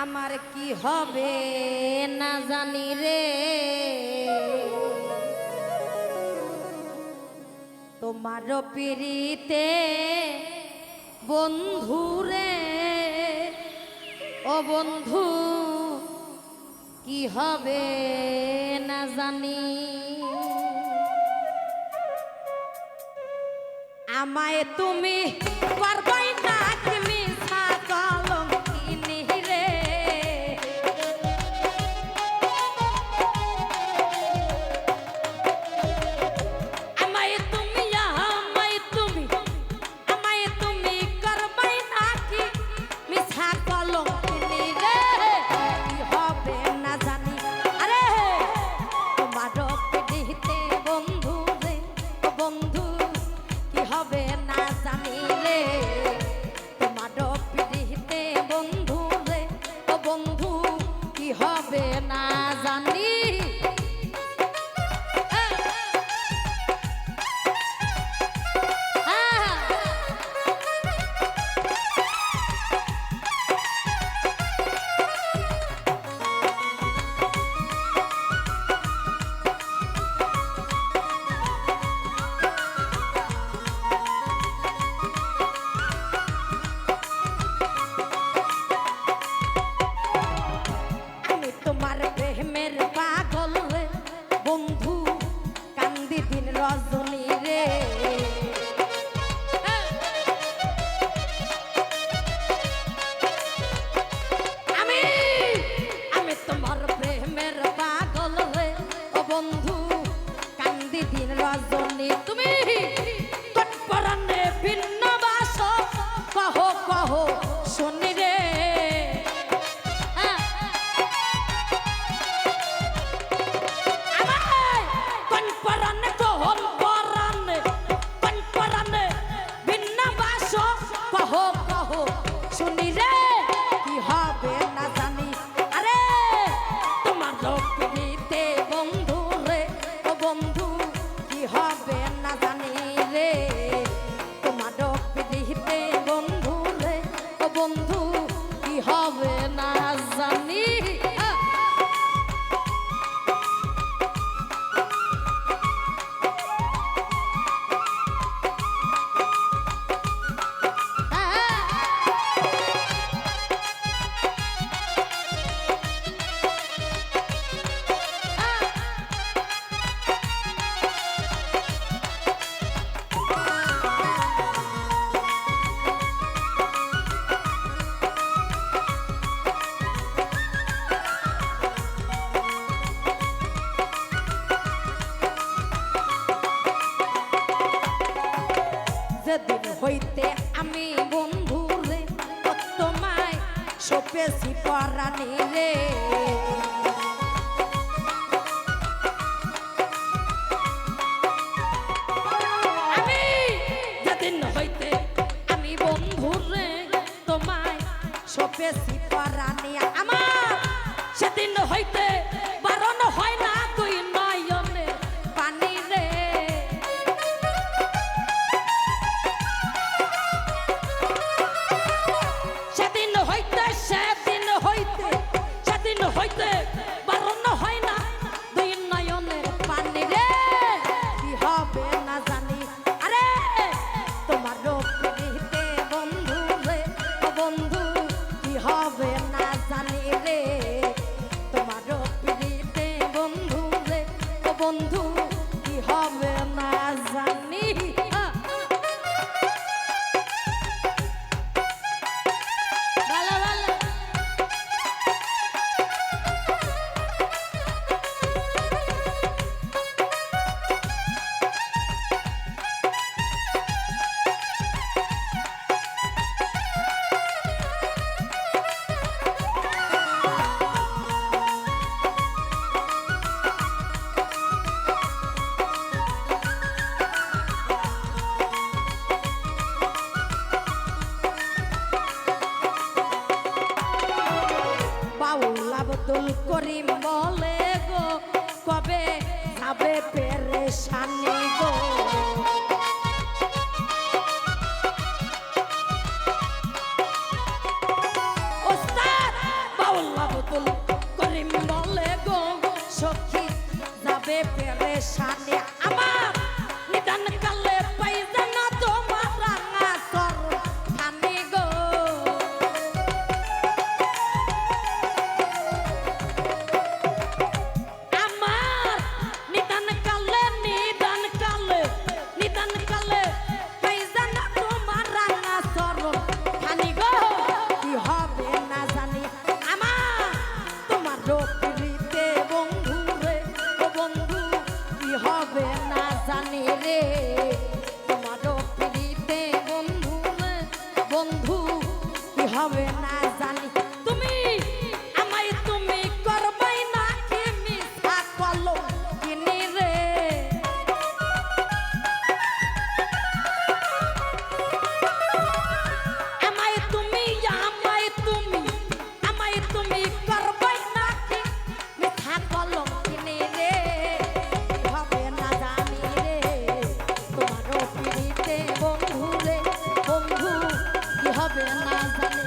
আমার কি হবে না জানি রে। তোমার পিড়িতে বন্ধু রে। ও বন্ধু, কি হবে না জানি। আমায় তুমি পারবাই না রজনী রে। পরাণে রে। আমি যেদিন হইতে আমি বন্ধু রে তোমায় সপেছি সেদিন হইতে হবে আব্দুল করিম বলে গো কবে যাবে পেরেশানি গো? আব্দুল করিম বলে গো সখী যাবে না